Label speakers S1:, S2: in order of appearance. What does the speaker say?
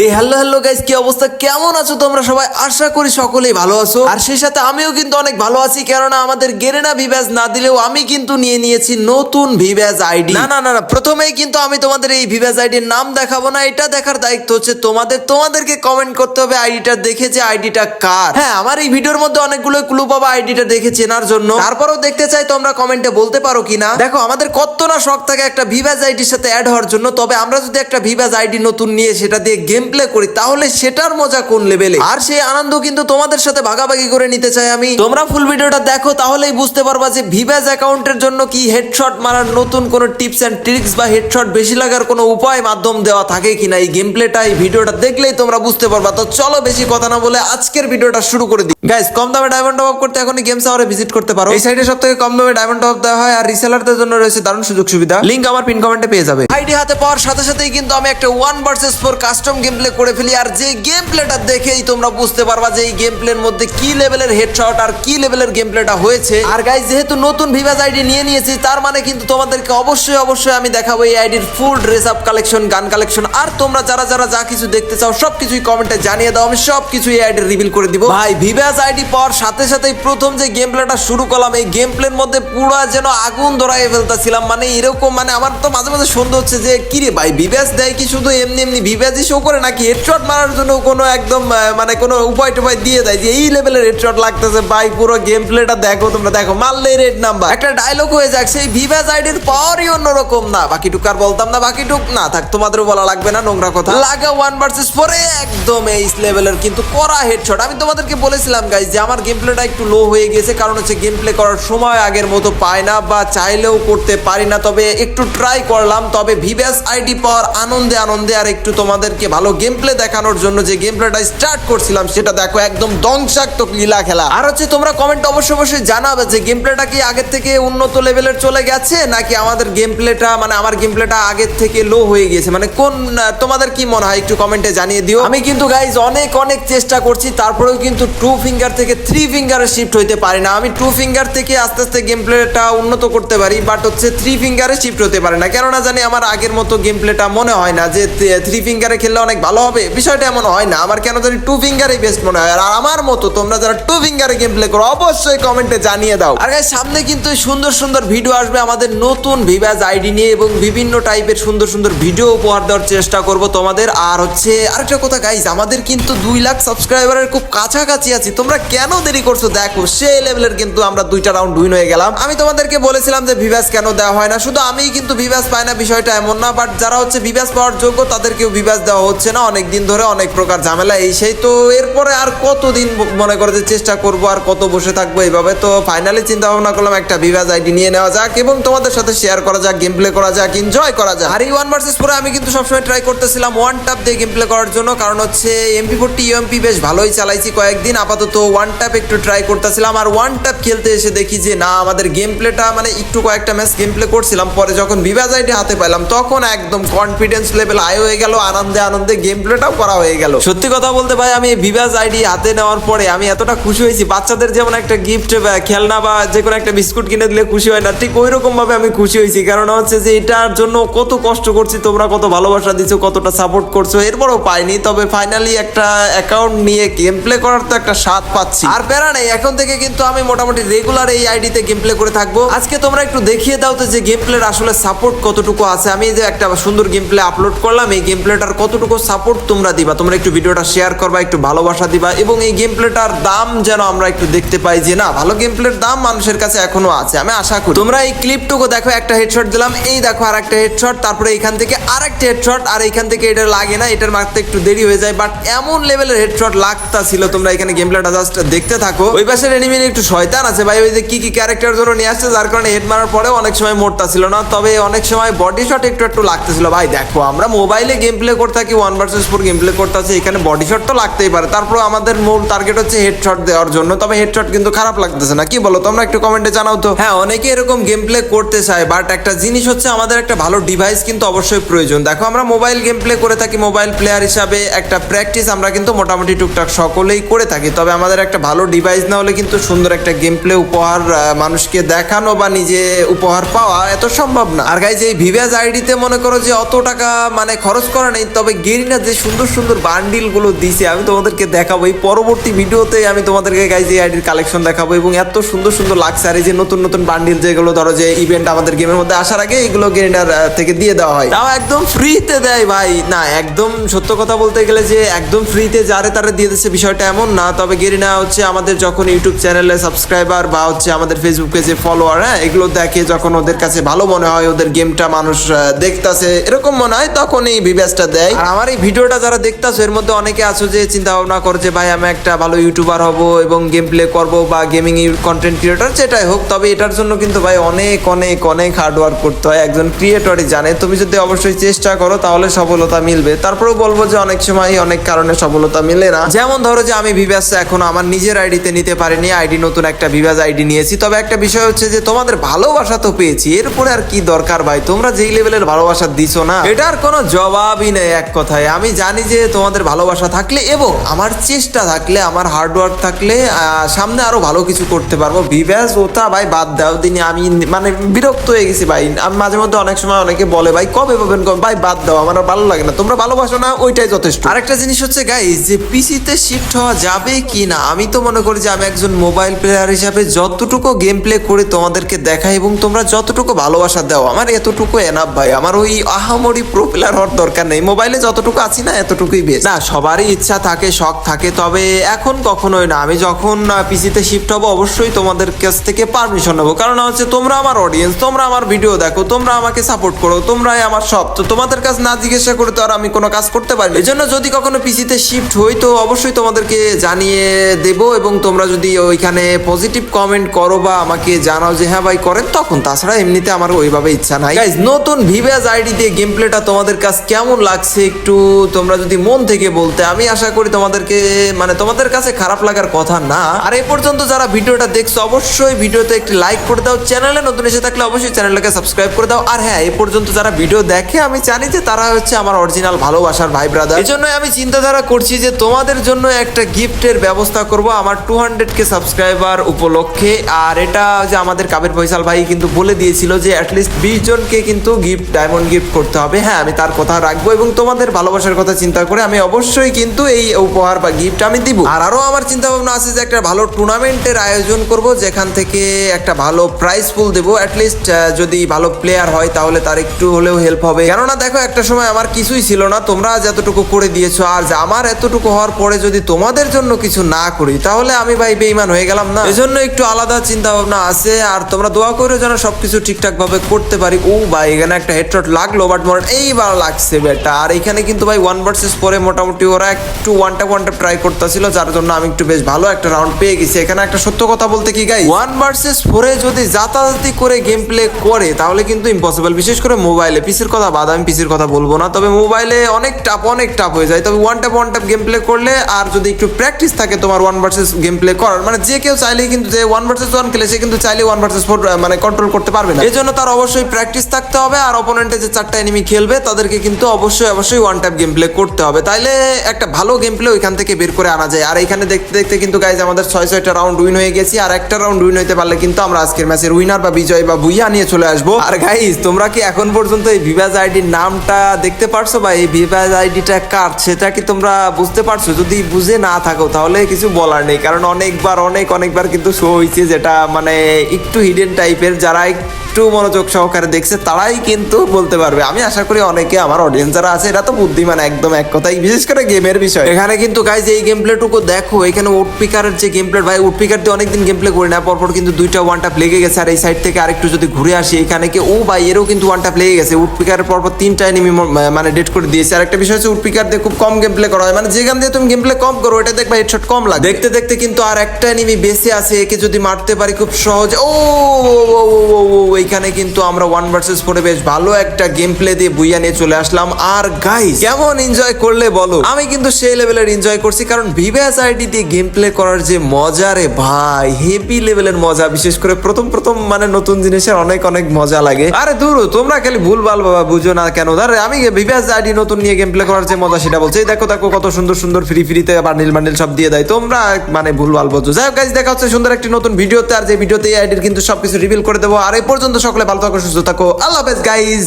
S1: এই hello hello guys কি অবস্থা? কেমন আছো তোমরা সবাই? আশা করি সকলেই ভালো আছো। আর সেই সাথে আমিও কিন্তু অনেক ভালো আছি কেননা আমাদের গেরেনা ভিভ্যাজ না দিলেও আমি কিন্তু নিয়ে নিয়েছি নতুন ভিভ্যাজ আইডি। না না না না প্রথমেই কিন্তু আমি তোমাদের এই ভিভ্যাজ আইডির নাম দেখাবো না এটা দেখার দায়িত্ব হচ্ছে তোমাদের। তোমাদেরকে কমেন্ট করতে হবে আইডিটা দেখে যে আইডিটা কার। হ্যাঁ আমার এই ভিডিওর মধ্যে অনেকগুলো ক্লু পাবা আইডিটা দেখে চেনার জন্য। তারপরেও দেখতে চাই তোমরা কমেন্টে বলতে পারো কিনা। দেখো আমাদের কত না শখ থাকে একটা ভিভ্যাজ আইডির সাথে অ্যাড হওয়ার জন্য তবে আমরা যদি একটা ভিভ্যাজ আইডি নতুন নিয়ে সেটা দিয়ে গেম প্লে করি তাহলে সেটার মজা কোন লেভেলে আর সেই আনন্দ কিন্তু তোমাদের সাথে ভাগাভাগি করে নিতে চাই আমি। তোমরা ফুল ভিডিওটা দেখো তাহলেই বুঝতে পারবা যে ভিভ্যাজ অ্যাকাউন্টের জন্য কি হেডশট মারার নতুন কোনো টিপস এন্ড ট্রিক্স বা হেডশট বেশি লাগার কোনো উপায় মাধ্যম দেওয়া থাকে কিনা এই গেম প্লেটা এই ভিডিওটা দেখলেই তোমরা বুঝতে পারবা। তো চলো বেশি কথা না বলে আজকের ভিডিওটা শুরু করে দিই। গাইস কম দামে ডায়মন্ড টপ আপ করতে এখনই গেমস আওয়ারে ভিজিট করতে পারো। এই সাইডে সব থেকে কম দামে ডায়মন্ড টপ দেওয়া হয় আর রিসেলারদের জন্য রয়েছে দারুণ সুযোগ সুবিধা। লিংক আমার পিন কমেন্টে পেয়ে যাবে। আইডি হাতে পাওয়ার সাথে সাথেই কিন্তু আমি একটা one versus four custom game play করে ফেলি, আর যে গেম প্লেটা দেখেই তোমরা বুঝতে পারবা যে এই গেম প্লের মধ্যে কি লেভেলের হেডশট আর কি লেভেলের গেম প্লেটা হয়েছে। আর গাইস যেহেতু নতুন ভিভাজ আইডি নিয়ে নিয়েছি, তার মানে কিন্তু তোমাদেরকে অবশ্যই অবশ্যই আমি দেখাবো এই আইডির full dress up collection gun collection আর তোমরা যারা যারা যা কিছু দেখতে চাও সব কিছুই কমেন্টে জানিয়ে দাও, আমি সব কিছু এই আইডি রিভিল করে দিব। ভাই ভিভাজ আইডি পাওয়ার সাথে সাথেই প্রথম যে গেম প্লেটা শুরু করলাম, এই গেম প্লের মধ্যে পুরো যেন আগুন ধরাই ফেলতেছিলাম। মানে এরকম মানে আমার তো মাঝে মাঝে সন্দেহ হচ্ছে যে কি রে ভাই ভিভাজ দেয় কি শুধু এমনি এমনি ভিভাজই শো করে নাকি হেডশট মারার জন্য কোনো একদম মানে কোনো উপায় টুপায় দিয়ে দেয় যে এই লেভেলের হেডশট লাগতেছে। ভাই, পুরো গেম প্লেটা দেখো, তোমরা দেখো। মারলে রেড নাম্বার একটা ডায়লগ হয়ে যাক, সেই ভিভাজ আইডির পাওয়ারই অন্যরকম। না, বাকিটুক আর বলতাম না, বাকিটুক না, থাক, তোমাদেরও বলা লাগবে না, নোংরা কথা। লাগা ওয়ান ভার্সেস ফোরে একদম এই লেভেলের কিন্তু করা হেডশট আমি তোমাদেরকে বলেছিলাম গাইজ যে আমার গেম প্লেটা একটু লো হয়ে গেছে, কারণ হচ্ছে গেম প্লে করার সময় আগের মতো পায় না বা চাইলেও করতে পারি না। তবে একটু ট্রাই করলাম, তবে ভিভ্যাস আইডি পাওয়ার আনন্দে আনন্দে, আর একটু তোমাদেরকে ভালো গেম প্লে দেখানোর জন্য যে গেম প্লেটা স্টার্ট করছিলাম, সেটা দেখো একদম ধ্বংসাত্মক লীলা খেলা। আর হচ্ছে তোমরা কমেন্ট অবশ্যই অবশ্যই জানাবে যে গেম প্লেটা কি আগের থেকে উন্নত লেভেলের চলে গেছে, নাকি আমাদের গেম প্লেটা মানে আমার গেম প্লেটা আগের থেকে লো হয়ে গিয়েছে? মানে কোন, তোমাদের কি মনে হয় একটু কমেন্টে জানিয়ে দিও। আমি কিন্তু গাইজ অনেক অনেক চেষ্টা করছি, তারপরেও কিন্তু টু ফিঙ্গার থেকে থ্রি ফিঙ্গারে শিফট হইতে পারি না। আমি টু ফিঙ্গার থেকে আস্তে আস্তে গেম প্লেটা উন্নত করতে পারি বাট হচ্ছে থ্রি ফিঙ্গারে শিফট হতে পারে না। কেননা জানি আমার আগের মতো গেম প্লেটা মনে হয় না যে থ্রি ফিঙ্গারে খেললে অনেক ভালো হবে, বিষয়টা এমন হয় না। আমার কেন জানি টু ফিঙ্গারই বেস্ট মনে হয়। আর আমার মতো তোমরা যারা টু ফিঙ্গারে গেম প্লে করো, অবশ্যই কমেন্টে জানিয়ে দাও। আর সামনে কিন্তু সুন্দর সুন্দর ভিডিও আসবে আমাদের নতুন ভিভাজ আইডি নিয়ে এবং বিভিন্ন টাইপের সুন্দর সুন্দর ভিডিও উপহার দেওয়ার চেষ্টা করব তোমাদের। আর হচ্ছে আরেকটা কথা গাইজ আমাদের কিন্তু দুই লাখ সাবস্ক্রাইবারের খুব কাছাকাছি আছি। তোমরা কেন দেরি করছ? দেখো, সেই লেভেলের কিন্তু আমরা দুইটা রাউন্ড উইন হয়ে গেলাম। আমি তোমাদেরকে বলেছিলাম যে ভিভাস কেন দেওয়া হয় না। শুধু আমিই কিন্তু ভিভাস পাই না, বিষয়টা এমন না। বাট যারা হচ্ছে ভিভাস পাওয়ার যোগ্য, তাদেরকেও ভিভাস দেওয়া হচ্ছে। না, অনেক দিন ধরে অনেক প্রকার ঝামেলা, এই সেই তো এরপরে আর কতদিন মনে করে যে চেষ্টা করব আর কত বসে থাকব এইভাবে, তো ফাইনালি চিন্তা ভাবনা করলাম একটা ভিভাস আইডি নিয়ে নেওয়া যাক এবং তোমাদের সাথে শেয়ার করা যাক গেম প্লে করা যাক এনজয় করা যাক। আর এই ওয়ান ভার্সেস পরে আমি কিন্তু সবসময় ট্রাই করতেছিলাম ওয়ান টাপ দিয়ে গেম প্লে করার জন্য, কারণ হচ্ছে এমপি ফোরটি ইউএমপি বেশ ভালোই চালাইছি কয়েকদিন, আপাতত ওয়ান টাপ একটু ট্রাই করতেছিলাম, আর ওয়ান টাপ খেলতে এসে দেখি যে না, আমাদের গেম প্লেটা মানে একটু কয়েকটা ম্যাচ গেম প্লে করছিলাম, পরে যখন ভিভাজ আইডি হাতে পেলাম তখন একদম কনফিডেন্স লেভেল হাই হয়ে গেল, আনন্দে আনন্দে গেম প্লেটাও করা হয়ে গেল। সত্যি কথা বলতে ভাই, আমি ভিভাজ আইডি হাতে নেওয়ার পরে আমি এতটা খুশি হয়েছি। বাচ্চাদের যেমন একটা গিফট খেলনা বা যে কোনো একটা বিস্কুট কিনে দিলে খুশি হয় না, ঠিক ওই রকম ভাবে আমি খুশি হয়েছি। কারণ হচ্ছে যে এটার জন্য কত কষ্ট করছি, তোমরা কত ভালোবাসা দিছো, কতটা সাপোর্ট করছ, এরপরও পাইনি। তবে ফাইনালি একটা অ্যাকাউন্ট নিয়ে গেম প্লে করার তো একটা স্বাদ পাচ্ছি। আর প্যারা নেই, এখন থেকে কিন্তু আমি মোটামুটি রেগুলার এই আইডিতে গেম প্লে করে থাকব। আজকে তোমরা একটু দেখিয়ে দাও তো যে গেম প্লের আসলে সাপোর্ট কতটুকু আছে। আমি যে একটা সুন্দর গেম প্লে আপলোড করলাম, এই গেম প্লেটার কতটুকু সাপোর্ট তোমরা দিবা, তোমরা একটু ভিডিওটা শেয়ার করবা, একটু ভালোবাসা দিবা এবং এই গেম প্লেটার দাম যেন আমরা একটু দেখতে পাই যে না, ভালো গেম প্লের দাম মানুষের কাছে এখনও আছে, আমি আশা করি। তোমরা এই ক্লিপটুকু দেখো, একটা হেডশট দিলাম, এই দেখো আর একটা হেডশট তারপরে এখান থেকে আর একটা হেডশট আর এখান থেকে এটা লাগে না, এটার মারতে একটু দেরি হয়ে যায় বাট এমন লেভেলের হেডশট লাগতা ছিল তোমরা এখানে গেম প্লেটা জাস্ট দেখতে থাকো। ওই পাশের এনিমির একটু শয়তান আছে ভাই, ওই যে কি কি ক্যারেক্টার জন্য নিয়ে আসছে, যার কারণে হেড মারার পরে অনেক সময় মোড়তা ছিল না, তবে অনেক সময় বডি শট একটু একটু লাগতেছিল। ভাই, দেখো, আমরা মোবাইলে গেম প্লে করতে থাকি one versus four game play করতে আছি এখানে বডি শট তো লাগতেই পারে। তারপর আমাদের মূল টার্গেট হচ্ছে হেডশট দেওয়ার জন্য। তবে হেডশট কিন্তু খারাপ লাগতেছে না। কি বলো, তোমরা একটু কমেন্টে জানাও তো। হ্যাঁ অনেকে এরকম গেম প্লে করতে চায় বাট একটা জিনিস হচ্ছে আমাদের একটা ভালো ডিভাইস কিন্তু অবশ্যই প্রয়োজন। দেখো, আমরা মোবাইল গেম প্লে করে থাকি মোবাইল প্লেয়ার হিসাবে একটা প্র্যাকটিস আমরা কিন্তু মোটামুটি টুকটাক সকলেই করে থাকি। তবে আমাদের একটা ভালো ডিভাইস না হলে কিন্তু সুন্দর একটা গেম প্লে উপহার মানুষকে দেখানো বা নিজে উপহার পাওয়া এত সম্ভব না। আর গাইজ এই ভিভিয়াস আইডিতে মনে করো যে অত টাকা মানে খরচ করা নেই, তবে গেরি গেরিনা যে সুন্দর সুন্দর বান্ডিলগুলো দিছে। আমি তোমাদেরকে দেখাবো। এই পরবর্তী ভিডিওতে আমি তোমাদেরকে গাইজ এই আইডির কালেকশন দেখাবো এবং এত সুন্দর সুন্দর লাগছে আর এই যে নতুন নতুন বান্ডিল যেগুলো ধরো যে ইভেন্ট আমাদের গেমের মধ্যে আসার আগে এগুলো গেরিনার আহ, থেকে দিয়ে দেওয়া হয়। তাও একদম ফ্রিতে দেয় ভাই। না একদম সত্য কথা বলতে গেলে যে একদম ফ্রিতে যারে তারে দিয়ে দিচ্ছে বিষয়টা এমন না। তবে গেরিনা হচ্ছে আমাদের যখন ইউটিউব চ্যানেলে সাবস্ক্রাইবার বা হচ্ছে আমাদের ফেসবুক পেজে ফলোয়ার হ্যাঁ এগুলো দেখে যখন ওদের কাছে ভালো মনে হয় ওদের গেমটা মানুষ দেখতাছে এরকম মনে হয় তখন এই ভিভ্যাসটা দেয়। আর আমার এই ভিডিওটা যারা দেখতাছো, এর মধ্যে অনেকে আছো যে চিন্তা ভাবনা করে যে, ভাই, আমি একটা ভালো ইউটিউবার হব এবং গেম প্লে করব বা গেমিং কন্টেন্ট ক্রিয়েটর যেটাই হোক। তবে এটার জন্য কিন্তু ভাই অনেক অনেক অনেক হার্ড ওয়ার্ক করতে হয়। একজন ক্রিয়েটরই জানে। তুমি যদি অবশ্যই চেষ্টা করো, তাহলে সফলতা মিলবে। তারপরেও বলব যে, অনেক সময় অনেক কারণে সফলতা মিলে না। যেমন ধরো যে, আমি ভিভাস এখন আমার নিজের আইডিতে নিতে পারিনি। আইডি নতুন একটা ভিভাস আইডি নিয়েছি। তবে একটা বিষয় হচ্ছে যে, তোমাদের ভালোবাসা তো পেয়েছি। এরপরে আর কি দরকার ভাই? তোমরা যেই লেভেলের ভালোবাসা দিছো না, এটার কোনো জবাবই নেই এক কথায়। আমি জানি যে তোমাদের ভালোবাসা থাকলে এবং আমার চেষ্টা থাকলে, আমার হার্ডওয়ার্ক থাকলে সামনে আরও ভালো কিছু করতে পারব। ভিভ্যাস ওটা ভাই বাদ দাও, দিনে আমি মানে বিরক্ত হয়ে গেছি ভাই। আমি মাঝে মধ্যে অনেক সময় অনেকে বলে, ভাই, কবে পাবেন কবে? ভাই, বাদ দাও, আমার ভালো লাগে না। তোমরা ভালোবাসো না, ওইটাই যথেষ্ট। আরেকটা জিনিস হচ্ছে গাই যে পিসিতে শিফট হওয়া যাবে কি না আমি তো মনে করি যে আমি একজন মোবাইল প্লেয়ার হিসাবে যতটুকু গেম প্লে করে তোমাদেরকে দেখাই এবং তোমরা যতটুকু ভালোবাসা দাও, আমার এতটুকু এনাফ ভাই। আমার ওই আহামরি প্রো প্লেয়ার হওয়ার দরকার নেই। মোবাইলে যতটুকু আছি না, এতটুকুই বেশ না, সবারই ইচ্ছা থাকে, শখ থাকে, তবে এখন কখনোই না। আমি যখন পিসিতে শিফট হব, অবশ্যই তোমাদের কাছ থেকে পারমিশন নেব। কারণ হচ্ছে, তোমরা আমার অডিয়েন্স তোমরা আমার ভিডিও দেখো, তোমরা আমাকে সাপোর্ট করো, তোমরাই আমার সব। তো তোমাদের কাছে না জিজ্ঞাসা করে তো আর আমি কোনো কাজ করতে পারি এই জন্য যদি কখনো পিসিতে শিফট হই, তো অবশ্যই তোমাদেরকে জানিয়ে দেব এবং তোমরা যদি ওইখানে পজিটিভ কমেন্ট করো বা আমাকে জানাও যে হ্যাঁ ভাই, করেন। তখন তাছাড়া এমনিতে আমার ওইভাবে ইচ্ছা নাই। নতুন ভিভ্যাজ আইডি দিয়ে গেম প্লেটা তোমাদের কাছে কেমন লাগছে একটু তোমরা যদি মন থেকে বলতে, আমি আশা করি তোমাদেরকে মানে তোমাদের কাছে খারাপ লাগার কথা না। আর এই পর্যন্ত যারা ভিডিওটা দেখছ, অবশ্যই ভিডিওতে একটি লাইক করে দাও। চ্যানেলে নতুন এসে থাকলে অবশ্যই চ্যানেলটাকে সাবস্ক্রাইব করে দাও। আর হ্যাঁ এই পর্যন্ত যারা ভিডিও দেখে, আমি জানি যে তারা হচ্ছে আমার অরিজিনাল ভালোবাসার ভাই ব্রাদার এই জন্য আমি চিন্তাধারা করছি যে তোমাদের জন্য একটা গিফটের ব্যবস্থা করব আমার টু হান্ড্রেড কে সাবস্ক্রাইবার উপলক্ষে। আর এটা যে আমাদের কাবের ফয়সাল ভাই কিন্তু বলে দিয়েছিল যে অ্যাটলিস্ট বিশ জনকে কিন্তু গিফট ডায়মন্ড গিফট করতে হবে। হ্যাঁ আমি তার কথা রাখব এবং তোমাদের ভালোবাসার কথা চিন্তা করে আমি অবশ্যই কিন্তু এই উপহার বা গিফট আমি দিব। আর আরও আমার চিন্তা ভাবনা আছে যে একটা ভালো টুর্নামেন্টের আয়োজন করব, যেখান থেকে একটা ভালো প্রাইজ ফুল দেবো। অ্যাটলিস্ট যদি ভালো প্লেয়ার হয় তাহলে তার একটু হলেও হেল্প হবে। কেননা দেখো, একটা সময় আমার কিছুই ছিল না। তোমরা যতটুকু করে দিয়েছ, আর আমার এতটুকু হওয়ার পরে যদি তোমাদের জন্য কিছু না করি, তাহলে আমি ভাই বেইমান হয়ে গেলাম না। এজন্য একটু আলাদা চিন্তা ভাবনা আছে, আর তোমরা দোয়া করে যেন সবকিছু ঠিকঠাক ভাবে করতে পারি। ও ভাই, এখানে একটা হেডশট লাগল বাট মোর এইবার লাগছে বেটা। আর এখানে কিন্তু ভাই ওয়ান ভার্সেস পরে মোটামুটি ওরা একটু one tap one tap try করতেছিল, যার জন্য আমি একটু বেশ ভালো একটা রাউন্ড পেয়ে গেছি। এখানে একটা সত্য কথা বলতে কি গাই ওয়ান ভার্সেস ফোরে যদি যাতায়াতি করে গেম প্লে করে, তাহলে কিন্তু ইম্পসিবল বিশেষ করে মোবাইলে পিসির কথা বাদ, আমি পিসির কথা বলব না। তবে মোবাইলে অনেক টাপ অনেক টাপ হয়ে যায়। তবে one tap one tap game play করলে আর যদি একটু প্র্যাকটিস থাকে তোমার ওয়ান ভার্সেস গেম প্লে করার মানে যে কেউ চাইলেই কিন্তু যে ওয়ান ভার্সেস ওয়ান খেলে, সে কিন্তু চাইলে ওয়ান ভার্সেস ফোর মানে কন্ট্রোল করতে পারবে না। এই জন্য তার অবশ্যই প্র্যাকটিস থাকতে হবে। আর অপোনেন্টে যে চারটা এনিমি খেলবে, তাদেরকে কিন্তু অবশ্যই অবশ্যই ওয়ান ট্যাপ গেম প্লে করতে হবে। তাইলে একটা ভালো গেম প্লে ওইখান থেকে বের করে আনা যায়। আর এখানে দেখতে দেখতে কিন্তু গাইজ আমাদের ছয়, ছয়টা রাউন্ড উইন হয়ে গেছি। আর একটা রাউন্ড উইন হইতে পারলে কিন্তু আমরা আজকের ম্যাচের উইনার বা বিজয় বা বুইয়া নিয়ে চলে আসব। আর গাইজ তোমরা কি এখন পর্যন্ত এই ভিভাজ আইডির নামটা দেখতে পারছ বা এই ভিভাজ আইডিটা কার? সেটা কি তোমরা বুঝতে পারছ? যদি বুঝে না থাকো তাহলে কিছু বলার নেই। কারণ অনেকবার, অনেক, অনেকবার কিন্তু শো হয়েছে যেটা মানে একটু হিডেন টাইপের যারা একটু মনোযোগ সহকারে দেখছে তারাই কিন্তু বলতে পারবে। আমি আশা করি অনেকে আমার অডিয়েন্স যারা আছে, এরা তো বুদ্ধিমান একদম এক কথাই বিশেষ করে গেমের বিষয়। এখানে কিন্তু গাইজ এই গেম প্লেটুকু দেখো এখানে উডপিকারের যে গেম প্লেট ভাই উডপিকার দিয়ে অনেকদিন গেম প্লে করি না পরপর কিন্তু দুইটা ওয়ান টাপ লেগে গেছে আর এই সাইড থেকে আরেকটু যদি ঘুরে আসি এখানে কি ও ভাই এরও কিন্তু ওয়ান টাপ লেগে গেছে। উডপিকারের পরপর তিনটা এনিমি মানে ডেট করে দিয়েছে। আর একটা বিষয় হচ্ছে উডপিকার দিয়ে খুব কম গেম প্লে করা হয়। মানে যে দিয়ে তুমি গেম প্লে কম করো এটা দেখবা হেডশট কম লাগে দেখতে দেখতে কিন্তু আর একটা এনিমি বেঁচে আছে একে যদি মারতে পারি খুব সহজে। ও এইখানে কিন্তু আমরা ওয়ান ভার্সেস ফোরে বেশ ভালো একটা গেম প্লে দিয়ে বুইয়া নিয়ে চলে আসলাম। আর গাইস কেমন এনজয় করলে বলো? আমি কিন্তু সেই লেভেলের এনজয় করছি, কারণ ভিভ্যাস আইডি দিয়ে গেম প্লে করার যে মজা রে ভাই হেভি লেভেলের মজা, বিশেষ করে প্রথম প্রথম মানে নতুন জিনিসের অনেক অনেক মজা লাগে। আরে দূর, তোমরা খালি ভুল ভালো বাবা বুঝো না কেন? ধরে, আমি ভিভ্যাস আইডি নতুন নিয়ে গেম প্লে করার যে মজা সেটা বলছি। দেখো দেখো, কত সুন্দর সুন্দর ফ্রি ফ্রিতে বান্ডিল বান্ডিল সব দিয়ে দেয়। তোমরা মানে ভুল ভালো বোঝো। যাই হোক দেখা হচ্ছে সুন্দর একটি নতুন ভিডিওতে আর যে ভিডিওতে এই আইডির কিন্তু সবকিছু রিভিল করে দেবো। আর এই পর্যন্ত সকলে ভালো থাকো, সুস্থ থাকো। আল্লাহ হাফেজ গাইজ